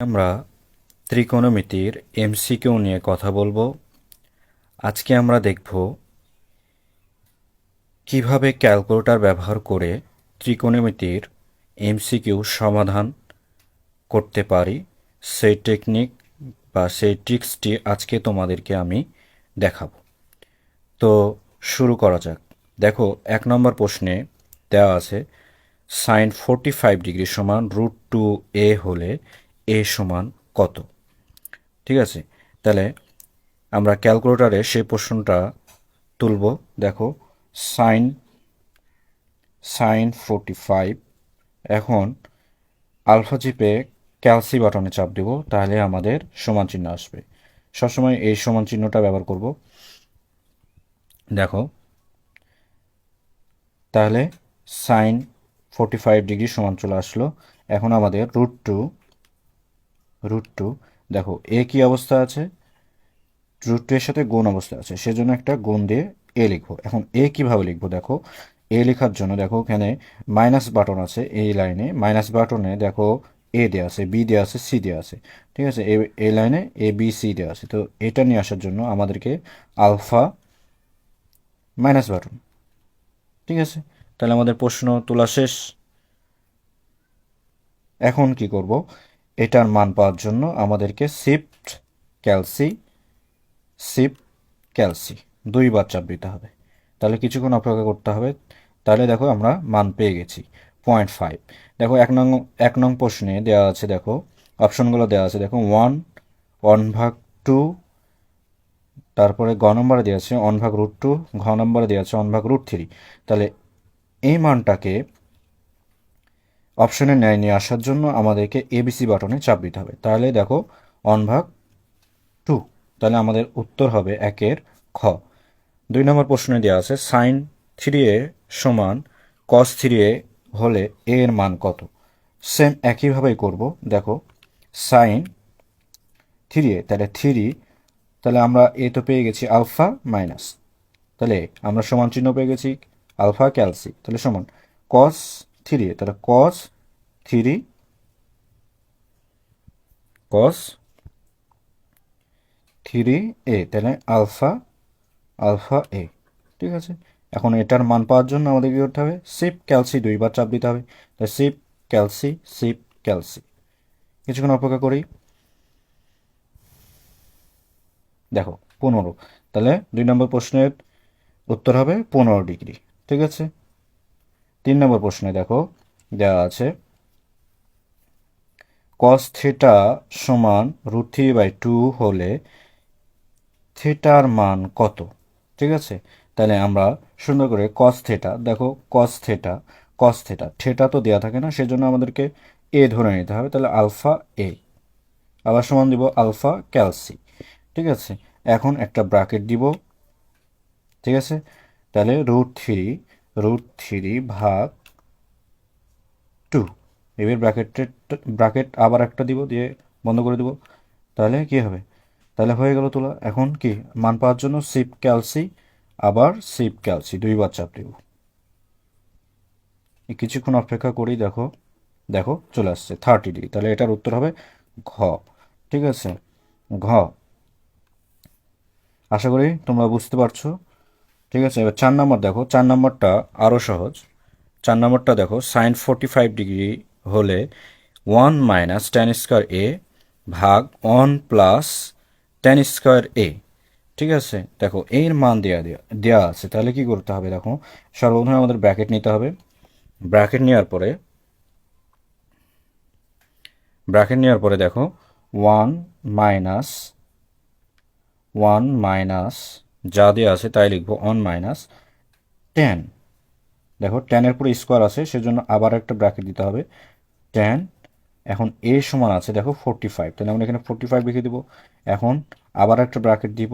আমরা ত্রিকোণমিতির এমসিকিউ নিয়ে কথা বলব। আজকে আমরা দেখব কীভাবে ক্যালকুলেটর ব্যবহার করে ত্রিকোণমিতির এমসিকিউ সমাধান করতে পারি। সেই টেকনিক বা সেই ট্রিক্সটি আজকে তোমাদেরকে আমি দেখাবো। তো শুরু করা যাক। দেখো, এক নম্বর প্রশ্নে দেওয়া আছে, সাইন ফোরটি ফাইভ ডিগ্রি সমান রুট টু এ হলে সমান কত? ঠিক আছে? তাহলে আমরা ক্যালকুলেটরে সেই প্রশ্নটা তুলব। দেখো সাইন সাইন ফোরটি ফাইভ এখন আলফা চিপে ক্যালসি বাটনে চাপ দেব, তাহলে আমাদের সমান চিহ্ন আসবে। সবসময় এই সমান চিহ্নটা ব্যবহার করব। দেখো, তাহলে সাইন ফোরটি ফাইভ ডিগ্রি সমান চলে আসলো। এখন আমাদের রুট টু রুট টু দেখো এ কি অবস্থা আছে? রুট টু এর সাথে গুণ অবস্থা আছে, সেজন্য একটা গুণ দিয়ে এ লিখব। এখন এ কীভাবে লিখব, দেখো এ লেখার জন্য, দেখো, এখানে মাইনাস বাটন আছে এই লাইনে মাইনাস বাটনে দেখো এ দেওয়া আছে বি দেওয়া আছে সি দেওয়া আছে। ঠিক আছে? এ এ লাইনে এ বি সি দেওয়া আছে। তো এটা নিয়ে আসার জন্য আমাদেরকে আলফা মাইনাস বাটন ঠিক আছে? তাহলে আমাদের প্রশ্ন তোলা শেষ। এখন কি করব? এটার মান পাওয়ার জন্য আমাদেরকে শিফট ক্যালসি শিফট ক্যালসি দুইবার চাপ দিতে হবে। তাহলে কিছুক্ষণ অপেক্ষা করতে হবে। তাহলে দেখো আমরা মান পেয়ে গেছি পয়েন্ট ফাইভ দেখো এক নং এক নং প্রশ্নে দেওয়া আছে, দেখো, অপশনগুলো দেওয়া আছে। দেখো ওয়ান ওয়ান ভাগ টু তারপরে গ নম্বরে দেওয়া আছে ওয়ান ভাগ রুট টু ঘ নম্বরে দেওয়া আছে ওয়ান ভাগ রুট থ্রি তাহলে এই মানটাকে অপশনের ন্যায় নিয়ে আসার জন্য আমাদেরকে এবিসি বাটনে চাপ দিতে হবে। তাহলে দেখো ওয়ান ভাগ টু, তাহলে আমাদের উত্তর হবে একের খ। দুই নম্বর প্রশ্নে দেওয়া আছে সাইন থ্রি এ সমান কস থ্রি এ হলে এ এর মান কত? সেম একইভাবেই করব। দেখো সাইন থ্রি এ তাহলে থ্রি তাহলে আমরা এ তো পেয়ে গেছি আলফা মাইনাস তাহলে আমরা সমান চিহ্ন পেয়ে গেছি আলফা ক্যালসি তাহলে সমান কস থ্রি, তাহলে কস থ্রি কস থ্রি এ, তাহলে আলফা আলফা এ, ঠিক আছে? এখন এটার মান পাওয়ার জন্য আমাদের কী করতে হবে? সিপ ক্যালসি দুইবার চাপ দিতে হবে। তাই সিপ ক্যালসি সিপ ক্যালসি কিছুক্ষণ অপেক্ষা করি। দেখো, পনেরো। তাহলে দুই নম্বর প্রশ্নের উত্তর হবে পনেরো ডিগ্রি, ঠিক আছে? তিন নম্বর প্রশ্নে দেখো দেওয়া আছে কস থিটা সমান রুট থ্রি বাই টু হলে থিটার মান কত? ঠিক আছে? তাহলে আমরা সুন্দর করে কস থেটা দেখো cos theta cos theta theta তো দেওয়া থাকে না, সেজন্য আমাদেরকে এ ধরে নিতে হবে, তাহলে আলফা এ আবার সমান দিব আলফা ক্যালসি ঠিক আছে? এখন একটা ব্রাকেট দিব। ঠিক আছে? তাহলে রুট থ্রি রুট থ্রি ভাগ টু এবার ব্র্যাকেটের ব্র্যাকেট আবার একটা দিব দিয়ে বন্ধ করে দিব। তাহলে কি হবে? তাহলে হয়ে গেল তোলা। এখন কি? মান পাওয়ার জন্য সিপ ক্যালসি আবার সিপ ক্যালসি দুইবার চাপ দিব। কিছুক্ষণ অপেক্ষা করি দেখো দেখো চলে আসছে থার্টি ডিগ্রি তাহলে এটার উত্তর হবে ঘ। ঠিক আছে? ঘ। আশা করি তোমরা বুঝতে পারছ। ঠিক আছে? এবার চার নম্বর দেখো, চার নম্বরটা আরও সহজ। চার নম্বরটা দেখো সাইন ফোরটি ফাইভ ডিগ্রি হলে one minus tan square A ভাগ one plus tan square A ঠিক আছে? দেখো এর মান দেওয়া দেওয়া দেওয়া আছে। তাহলে কি করতে হবে দেখো, সর্বপ্রথমে আমাদের ব্র্যাকেট নিতে হবে। ব্র্যাকেট নেওয়ার পরে ব্র্যাকেট নেওয়ার পরে দেখো ওয়ান মাইনাস ওয়ান মাইনাস যা দেওয়া আছে তাই লিখব ওয়ান মাইনাস টেন দেখো টেনের পরে স্কোয়ার আছে, সেজন্য আবার একটা ব্র্যাকেট দিতে হবে। টেন এখন এ সমান আছে, দেখো ফোরটি ফাইভ তাহলে আমরা এখানে ফোরটি ফাইভ লিখে দিব। এখন আবার একটা ব্র্যাকেট দিব,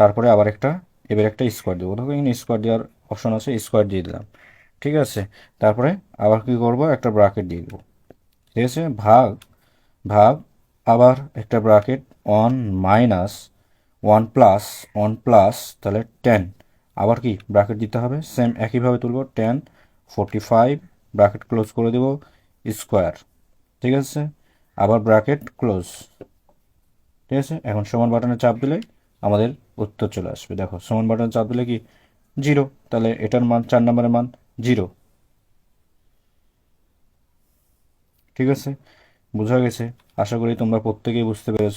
তারপরে আবার একটা, এবার একটা স্কোয়ার দেবো। দেখো এখানে স্কোয়ার দেওয়ার অপশন আছে স্কোয়ার দিয়ে দিলাম। ঠিক আছে? তারপরে আবার কি করব? একটা ব্র্যাকেট দিয়ে দেবো। ঠিক আছে? ভাগ ভাগ, আবার একটা bracket one minus one plus one plus, তাহলে টেন। আবার কি? ব্র্যাকেট দিতে হবে। সেম একইভাবে তুলব, tan, forty five, bracket close করে দেব, স্কোয়ার। ঠিক আছে? আবার ব্র্যাকেট ক্লোজ। ঠিক আছে? এখন সমান বাটনে চাপ দিলে আমাদের উত্তর চলে আসবে। দেখো, সমান বাটনে চাপ দিলে কি? জিরো। তাহলে এটার মান, চার নম্বরের মান, জিরো। ঠিক আছে? বোঝা গেছে? আশা করি তোমরা প্রত্যেকেই বুঝতে পেরেছ